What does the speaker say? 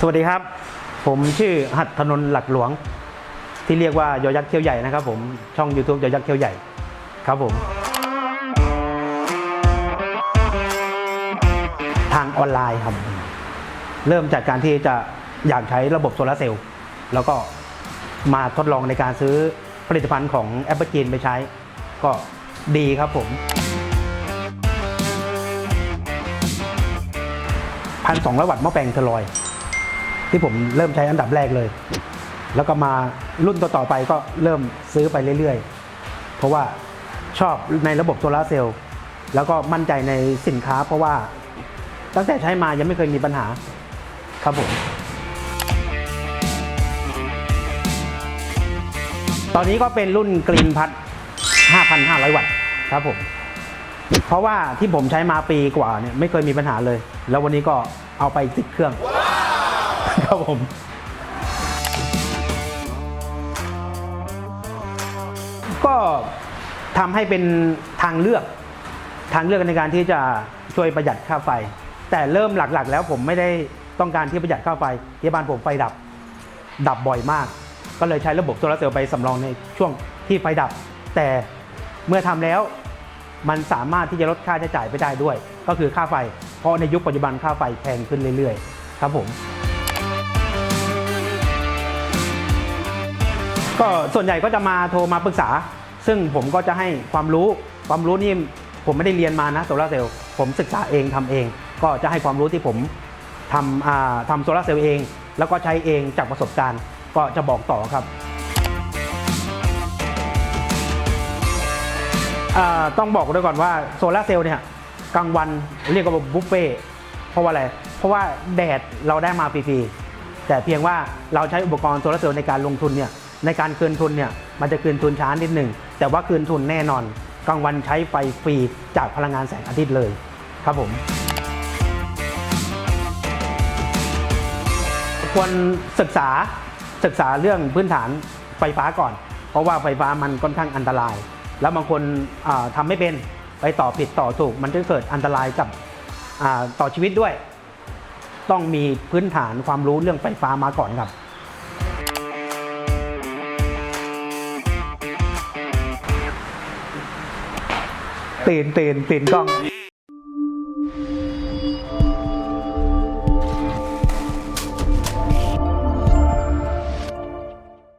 สวัสดีครับ ผมชื่อหัตถนนท์หลักหลวง ที่เรียกว่ายอยักษ์เขี้ยวใหญ่นะครับผมช่อง YouTube ยอยักษ์เขี้ยวใหญ่ครับผม ทางออนไลน์ครับ เริ่มจากการที่จะอยากใช้ระบบโซลาร์เซลล์แล้วก็มาทดลองในการซื้อผลิตภัณฑ์ของแอปเปิลจีนไปใช้ ก็ดีครับผมพันสองร้อยวัตต์หม้อแปลงเทอรอย ที่ผมเริ่มใช้อันดับแรกเลย แล้วก็มารุ่นต่อๆไปก็เริ่มซื้อไปเรื่อยๆ เพราะว่าชอบในระบบโซลาร์เซลล์แล้วก็มั่นใจในสินค้า เพราะว่าตั้งแต่ใช้มายังไม่เคยมีปัญหาครับผมตอนนี้ก็เป็นรุ่นกรีนพัด 5,500 วัตต์ครับผม เพราะว่าที่ผมใช้มาปีกว่าเนี่ยไม่เคยมีปัญหาเลย แล้ววันนี้ก็เอาไปติดเครื่อง ครับผมก็ทำให้เป็นทางเลือก ทางเลือกในการที่จะช่วยประหยัดค่าไฟ แต่เริ่มหลักๆ แล้วผมไม่ได้ต้องการที่ประหยัดค่าไฟที่บ้านผมไฟดับ ดับบ่อยมาก ก็เลยใช้ระบบโซลาร์เซลล์ไปสำรองในช่วงที่ไฟดับ แต่เมื่อทำแล้วมันสามารถที่จะลดค่าใช้จ่ายไปได้ด้วย ก็คือค่าไฟ เพราะในยุคปัจจุบันค่าไฟแพงขึ้นเรื่อยๆ ครับผม ก็ส่วนใหญ่ก็จะมาโทรมาปรึกษา ซึ่งผมก็จะให้ความรู้ความรู้นี่ผมไม่ได้เรียนมานะโซลาร์เซลล์ผมศึกษาเองทำเอง ก็จะให้ความรู้ที่ผมทำทำโซลาร์เซลล์เอง แล้วก็ใช้เองจากประสบการณ์ ก็จะบอกต่อครับต้องบอกด้วยก่อนว่าโซลาร์เซลล์เนี่ยกลางวันเรียกว่าบุฟเฟ่เพราะว่าอะไร เพราะว่าแดดเราได้มาฟรีๆแต่เพียงว่าเราใช้อุปกรณ์โซลาร์เซลล์ในการลงทุนเนี่ย ในการคืนทุนเนี่ยมันจะคืนทุนช้านิดหนึ่งแต่ว่าคืนทุนแน่นอนกลางวันใช้ไฟฟรีจากพลังงานแสงอาทิตย์เลยครับผมควรศึกษาศึกษาเรื่องพื้นฐานไฟฟ้าก่อน เพราะว่าไฟฟ้ามันค่อนข้างอันตราย แล้วบางคนอ่าทำไม่เป็นไปต่อผิดต่อถูก มันจะเกิดอันตรายกับต่อชีวิตด้วย ต้องมีพื้นฐานความรู้เรื่องไฟฟ้ามาก่อนครับ ตื่นตื่นตื่นกล้อง